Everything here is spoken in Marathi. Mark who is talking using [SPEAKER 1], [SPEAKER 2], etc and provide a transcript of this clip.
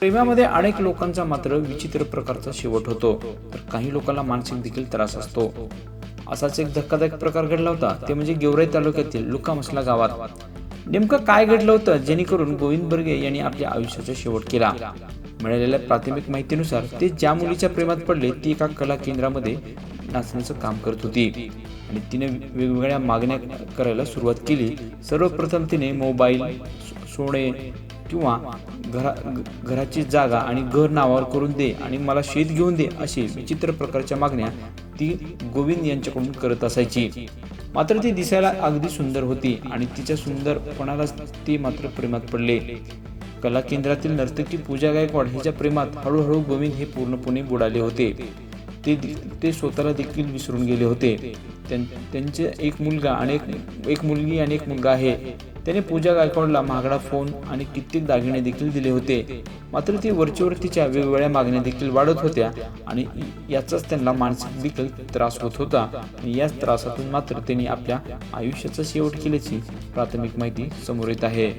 [SPEAKER 1] प्रेमामध्ये अनेक लोकांचा मात्र विचित्र प्रकारचा शेवट होतो. तर काही लोकांना मानसिक देखील त्रास असतो. असाच एक धक्कादायक प्रकार घडला होता. ते म्हणजे गेवराई तालुक्यातील लुकामसला गावात. नेमकं काय घडलं होतं? जेणेकरून गोविंद बर्गे यांनी आपल्या आयुष्याचा शेवट केला. मिळालेल्या प्राथमिक माहितीनुसार ते ज्या मुलीच्या प्रेमात पडले ती एका कला केंद्रामध्ये नाचण्याचं काम करत होती. आणि तिने वेगवेगळ्या मागण्या करायला सुरुवात केली. सर्वप्रथम तिने मोबाईल सोने किंवा घरा घराची जागा आणि घर नावावर करून दे आणि मला शेत घेऊन दे अशी विचित्र प्रकारच्या मागण्या ती गोविंद यांच्याकडून करत असायची. मात्र ती दिसायला अगदी सुंदर होती आणि तिच्या सुंदरपणालाच ती मात्र प्रेमात पडले. कला केंद्रातील नर्तकी पूजा गायकवाड हिच्या प्रेमात हळूहळू गोविंद हे पूर्णपणे बुडाले होते. ते ते स्वतःला देखील विसरून गेले होते. त्यां- त्यांचे एक मुलगा आणि एक मुलगी आणि एक मुलगा आहे. त्याने पूजा गायकवाडला महागडा फोन आणि कित्येक दागिने देखील दिले होते. मात्र ती वरचेवर तिच्या वेगवेगळ्या मागण्या देखील वाढत होत्या आणि याचाच त्यांना मानसिक देखील त्रास होत होता. आणि याच त्रासातून मात्र त्यांनी आपल्या आयुष्याचा शेवट केल्याची प्राथमिक माहिती समोर येत आहे.